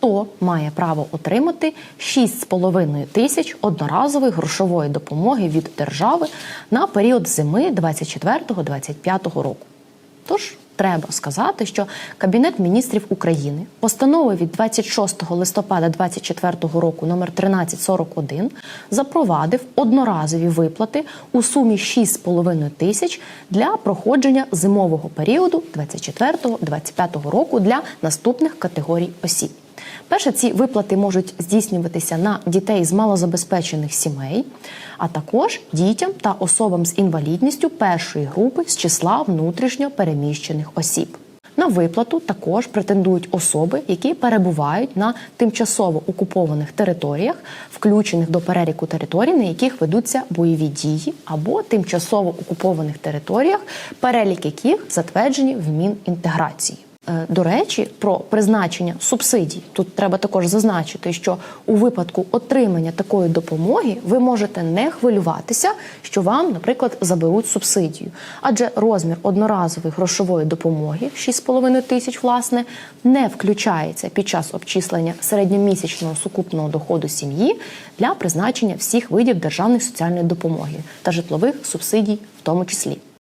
хто має право отримати 6,5 тисяч одноразової грошової допомоги від держави на період зими 24-25 року. Тож треба сказати, що Кабінет міністрів України постановою від 26 листопада 2024 року номер 1341 запровадив одноразові виплати у сумі 6,5 тисяч для проходження зимового періоду 24-25 року для наступних категорій осіб. Перше, ці виплати можуть здійснюватися на дітей з малозабезпечених сімей, а також дітям та особам з інвалідністю першої групи з числа внутрішньо переміщених осіб. На виплату також претендують особи, які перебувають на тимчасово окупованих територіях, включених до переліку територій, на яких ведуться бойові дії, або тимчасово окупованих територіях, перелік яких затверджені в Мінінтеграції. Е, До речі, про призначення субсидій тут треба також зазначити, що у випадку отримання такої допомоги ви можете не хвилюватися, що вам, наприклад, заберуть субсидію, адже розмір одноразової грошової допомоги 6,5 тисяч, власне, не включається під час обчислення середньомісячного сукупного доходу сім'ї для призначення всіх видів державної соціальної допомоги та житлових субсидій, в тому числі.